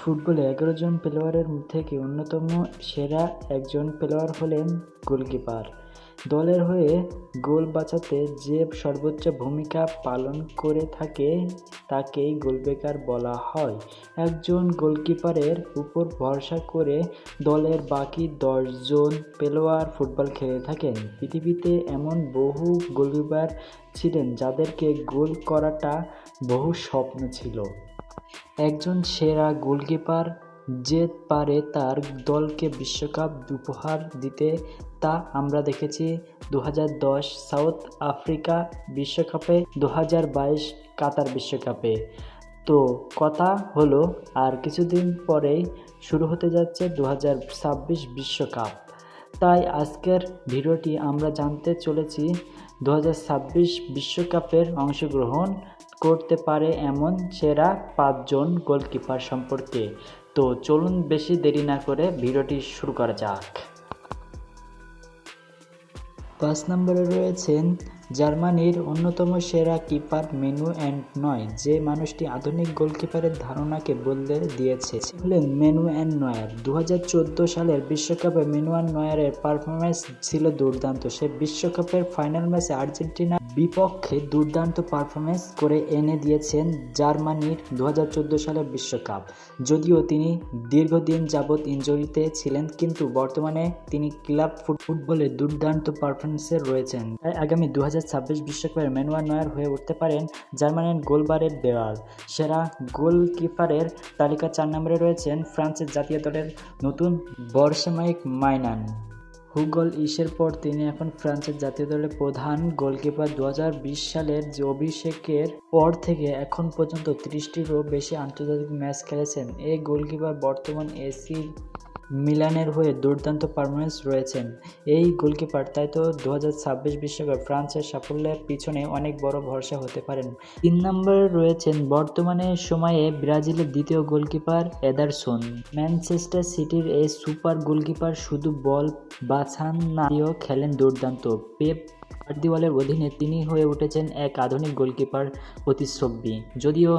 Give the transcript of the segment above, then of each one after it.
ফুটবলে এগারো জন প্লেয়ারের থেকে অন্যতম সেরা একজন প্লেয়ার হলেন গোলকিপার। দলের হয়ে গোল বাঁচাতে যে সর্বোচ্চ ভূমিকা পালন করে থাকে, তাকেই গোলবেকার বলা হয়। একজন গোলকিপারের উপর ভরসা করে দলের বাকি দশজন প্লেয়ার ফুটবল খেলে থাকেন। পৃথিবীতে এমন বহু গোলকিপার ছিলেন যাদেরকে গোল করাটা বহু স্বপ্ন ছিল। একজন সেরা গোলকিপার যে পারে তার দলকে বিশ্বকাপ উপহার দিতে, তা আমরা দেখেছি দু হাজার দশ সাউথ আফ্রিকা বিশ্বকাপে দু হাজার বাইশ কাতার বিশ্বকাপে। তো কথা হলো, আর কিছুদিন পরেই শুরু হতে যাচ্ছে দু বিশ্বকাপ। তাই আজকের ভিডিওটি আমরা জানতে চলেছি দু বিশ্বকাপের অংশগ্রহণ করতে পারে এমন সেরা পাঁচজন গোলকিপার সম্পর্কে। তো চলুন বেশি দেরি না করে ভিডিওটি শুরু করা যাক। পাঁচ নম্বরে রয়েছেন জার্মানির অন্যতম সেরা কিপার মেনু অ্যান্ড নয়, যে মানুষটি আধুনিক গোলকিপারের ধারণাকে বদলে দিয়েছে। হলেন মেনু অ্যান্ড নয়ার। দু হাজার চোদ্দ সালের বিশ্বকাপে মেনু অ্যান্ড নয়ারের পারফরমেন্স ছিল দুর্দান্ত। সে বিশ্বকাপের ফাইনাল ম্যাচে আর্জেন্টিনা বিপক্ষে দুর্দান্ত পারফরমেন্স করে এনে দিয়েছেন জার্মানির দু হাজার চোদ্দ সালের বিশ্বকাপ। যদিও তিনি দীর্ঘদিন যাবৎ ইঞ্জুরিতে ছিলেন, কিন্তু বর্তমানে তিনি ক্লাব ফুটবলে দুর্দান্ত পারফরমেন্সে রয়েছেন। আগামী দু হাজার বিশ্বকাপের ম্যানুয়ার নয়ার হয়ে উঠতে পারেন জার্মানির গোলবারের দেওয়াল সেরা গোলকিপারের তালিকা চার নম্বরে রয়েছেন ফ্রান্সের জাতীয় দলের নতুন বর্ষমায়িক মাইনান। হুগল ইসের পর তিনি এখন ফ্রান্সের জাতীয় দলের প্রধান গোলকিপার। দু হাজার বিশ সালের যে অভিষেকের পর থেকে এখন পর্যন্ত ত্রিশটিরও বেশি আন্তর্জাতিক ম্যাচ খেলেছেন। এই গোলকিপার বর্তমান এসি মিলানের হয়ে দুর্দান্ত পারফরমেন্স রয়েছেন। এই গোলকিপার তাই তো দু বিশ্বকাপ ফ্রান্সের সাফল্যের পিছনে অনেক বড় ভরসা হতে পারেন। তিন নম্বরে রয়েছেন বর্তমানে সময়ে ব্রাজিলের দ্বিতীয় গোলকিপার এদারসন। ম্যানচেস্টার সিটির এই সুপার গোলকিপার শুধু বল বাছান না, খেলেন দুর্দান্ত। পেপ গার্দিওয়ালের অধীনে তিনি হয়ে উঠেছেন এক আধুনিক গোলকিপার প্রতিচ্ছবি যদিও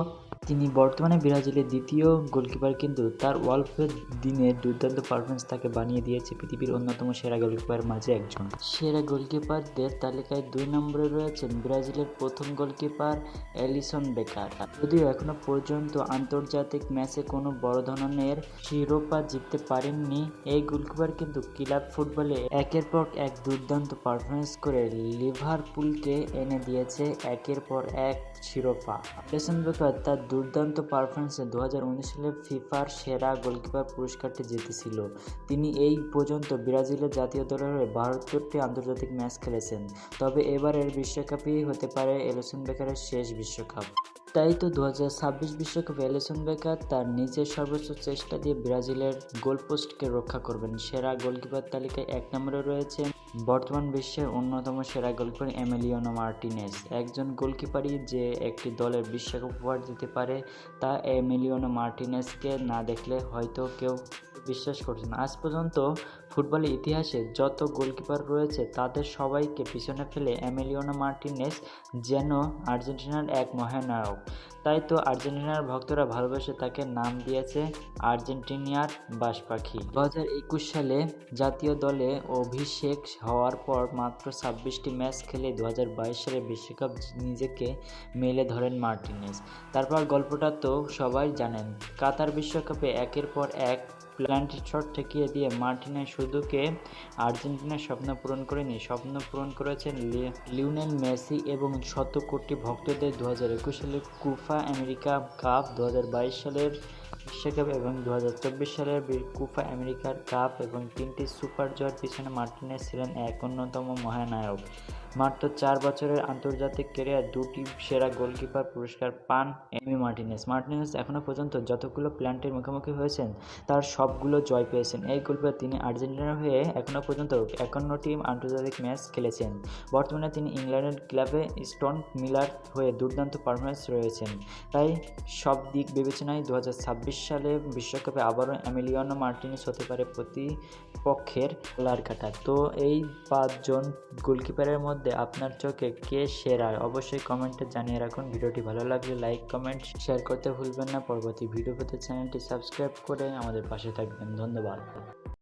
তিনি বর্তমানে ব্রাজিলের দ্বিতীয় গোলকিপার, কিন্তু তার ওয়ার্ল্ডের দিনে দুর্দান্ত পারফরমেন্স তাকে বানিয়ে দিয়েছে পৃথিবীর অন্যতম সেরা গোলকিপারের মাঝে একজন। সেরা গোলকিপারদের তালিকায় দুই নম্বরে রয়েছেন ব্রাজিলের প্রথম গোলকিপার অ্যালিসন বেকার। যদিও এখনও পর্যন্ত আন্তর্জাতিক ম্যাচে কোনো বড় ধরনের শিরোপা জিততে পারেননি, এই গোলকিপার কিন্তু ক্লাব ফুটবলে একের পর এক দুর্দান্ত পারফরমেন্স করে লিভারপুলকে এনে দিয়েছে একের পর এক শিরোপা। এলিসন বেকার তার দুর্দান্ত পারফরমেন্সে দু হাজার উনিশ সালে ফিফার সেরা গোলকিপার পুরস্কারটি জিতেছিল। তিনি এই পর্যন্ত ব্রাজিলের জাতীয় দলের হয়ে বাহাত্তরটি আন্তর্জাতিক ম্যাচ খেলেছেন। তবে এবারের বিশ্বকাপই হতে পারে এলিসন বেকারের শেষ বিশ্বকাপ। তাই তো দু বিশ্বকাপে এলিসন বেকার তার নিজের সর্বোচ্চ চেষ্টা দিয়ে ব্রাজিলের গোলপোস্টকে রক্ষা করবেন। সেরা গোলকিপার তালিকায় এক নম্বরে রয়েছে বর্তমান বিশ্বের অন্যতম সেরা গোলকিপার এমিলিয়ানো মার্টিনেস একজন গোলকিপারই যে একটি দলের বিশ্বকাপ উপহার দিতে পারে, তা এমিলিয়ানো মার্টিনেসকে না দেখলে হয়তো কেউ বিশ্বাস করছে না আজ পর্যন্ত ফুটবলের ইতিহাসে যত গোলকিপার রয়েছে, তাদের সবাইকে পিছনে ফেলে এমিলিয়ানো মার্টিনেস যেন আর্জেন্টিনার এক মহানায়ক। তাই তো আর্জেন্টিনার ভক্তরা ভালোবেসে তাকে নাম দিয়েছে আর্জেন্টিনিয়ার বাস পাখি দু একুশ সালে জাতীয় দলে অভিষেক হওয়ার পর মাত্র ছাব্বিশটি ম্যাচ খেলে দু হাজার বাইশ সালে বিশ্বকাপ নিজেকে মেলে ধরেন মার্টিনেস। তারপর গল্পটা তো সবাই জানেন, কাতার বিশ্বকাপে একের পর এক প্ল্যান্টি শট ঠেকিয়ে দিয়ে মার্টিনেস শুধুকে আর্জেন্টিনার স্বপ্ন পূরণ করেনি। স্বপ্ন পূরণ করেছেন লিওনেল মেসি এবং শত কোটি ভক্তদের দু হাজার একুশ সালের কুফা আমেরিকা কাপ দু হাজার বাইশ সালের বিশ্বকাপ এবং দু হাজার চব্বিশ সালের কুফা আমেরিকার কাপ এবং তিনটি সুপার জয়ের পিছনে মার্টিনেস ছিলেন এক অন্যতম মহানায়ক। মাত্র চার বছরের আন্তর্জাতিক ক্যারিয়ার দুটি সেরা গোলকিপার পুরস্কার পান এমি মার্টিনেস। মার্টিনেস এখনও পর্যন্ত যতগুলো প্ল্যান্টের মুখোমুখি হয়েছেন, তার সবগুলো জয় পেয়েছেন। এই গোলকিপার তিনি আর্জেন্টিনার হয়ে এখনও পর্যন্ত একান্নটি আন্তর্জাতিক ম্যাচ খেলেছেন। বর্তমানে তিনি ইংল্যান্ডের ক্লাবে স্টোন মিলার হয়ে দুর্দান্ত পারফরমেন্স রয়েছেন। তাই সব দিক বিবেচনায় দু হাজার ছাব্বিশ সালে বিশ্বকাপে আবারও অ্যামিলিয়ানো মার্টিনেস হতে পারে প্রতিপক্ষের লার কাটা তো এই পাঁচজন গোলকিপারের মধ্যে মধ্যে আপনার চোখে কে সেরা, অবশ্যই কমেন্টে জানিয়ে রাখুন। ভিডিওটি ভালো লাগলে লাইক কমেন্ট শেয়ার করতে ভুলবেন না। পরবর্তী ভিডিও পেতে চ্যানেলটি সাবস্ক্রাইব করে আমাদের পাশে থাকবেন। ধন্যবাদ।